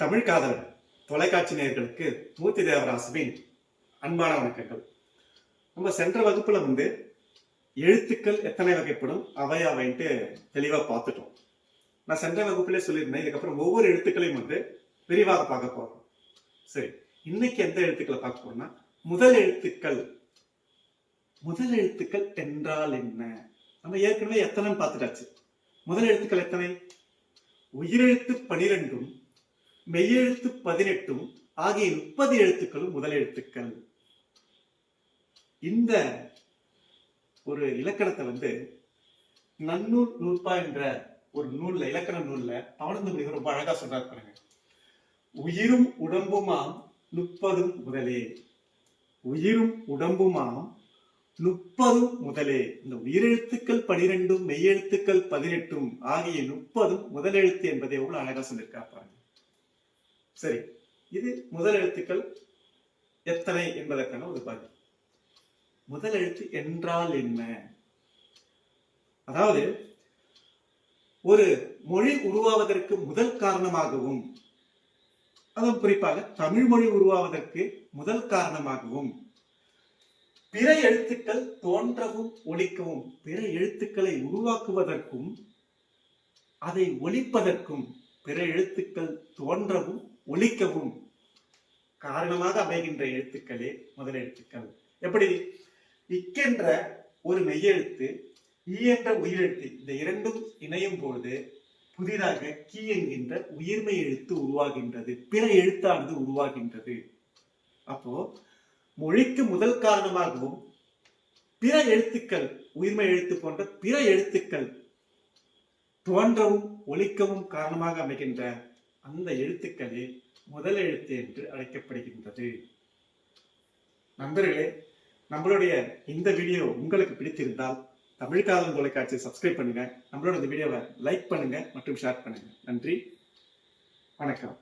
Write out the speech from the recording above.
தமிழ் காதலர் தொலைக்காட்சி நேயர்களுக்கு தூத்தி தேவராசுவின் அன்பான வணக்கங்கள். நம்ம சென்ற வகுப்புல வந்து எழுத்துக்கள் எத்தனை வகைப்படும் அவை அவைன்ட்டு தெளிவா பார்த்துட்டோம். நான் சென்ற வகுப்புல சொல்லியிருந்தேன் இதுக்கப்புறம் ஒவ்வொரு எழுத்துக்களையும் வந்து விரிவாக பார்க்க போறோம். சரி இன்னைக்கு எந்த எழுத்துக்களை பார்க்க போறோம்னா முதல் எழுத்துக்கள் முதல் எழுத்துக்கள் என்றால் என்ன? நம்ம ஏற்கனவே எத்தனை பார்த்துட்டாச்சு. முதல் எழுத்துக்கள் எத்தனை? உயிரெழுத்து பனிரெண்டும் மெய்யெழுத்து பதினெட்டும் ஆகிய முப்பது எழுத்துக்களும் முதல் எழுத்துக்கள். இந்த ஒரு இலக்கணத்தை வந்து நன்னூல் நூற்பா என்ற ஒரு நூல்ல இலக்கண நூல்ல பவனந்த ரொம்ப அழகா சொல்றாரு பாருங்க. உயிரும் உடம்புமாம் முப்பதும் முதலே. உயிரும் உடம்புமாம் முப்பதும் முதலே. இந்த உயிரெழுத்துக்கள் பனிரெண்டும் மெய்யெழுத்துக்கள் பதினெட்டும் ஆகிய முப்பதும் முதலெழுத்து என்பதை எவ்வளவு அழகா சொல்லியிருக்கா பாருங்க. சரி. இது முதல் எழுத்துக்கள் எத்தனை என்பதற்கான ஒரு பதில். முதல் எழுத்து என்றால் என்ன? அதாவது ஒரு மொழி உருவாவதற்கு முதல் காரணமாகவும் அதுவும் குறிப்பாக தமிழ் மொழி உருவாவதற்கு முதல் காரணமாகவும் பிற எழுத்துக்கள் தோன்றவும் ஒழிக்கவும் பிற எழுத்துக்களை உருவாக்குவதற்கும் அதை ஒழிப்பதற்கும் பிற எழுத்துக்கள் தோன்றவும் ஒலிக்கவும் காரணமாக அமைகின்ற எழுத்துக்களே முதல் எழுத்துக்கள். எப்படி? இக்கென்ற ஒரு மெய்யெழுத்து ஈ என்ற உயிரெழுத்து இந்த இரண்டும் இணையும் பொழுது புதிதாக கீ என்கின்ற உயிர்மை எழுத்து உருவாகின்றது பிற எழுத்தானது உருவாகின்றது. அப்போ மொழிக்கு முதல் காரணமாகவும் பிற எழுத்துக்கள் உயிர்மை எழுத்து போன்ற பிற எழுத்துக்கள் தோன்றவும் ஒழிக்கவும் காரணமாக அமைகின்ற அந்த எழுத்துக்களே முதல் எழுத்து என்று அழைக்கப்படுகின்றது. நண்பர்களே நம்மளுடைய இந்த வீடியோ உங்களுக்கு பிடித்திருந்தால் தமிழ் காதல் தொலைக்காட்சியை சப்ஸ்கிரைப் பண்ணுங்க. நம்மளோட இந்த வீடியோவை லைக் பண்ணுங்க மற்றும் ஷேர் பண்ணுங்க. நன்றி. வணக்கம்.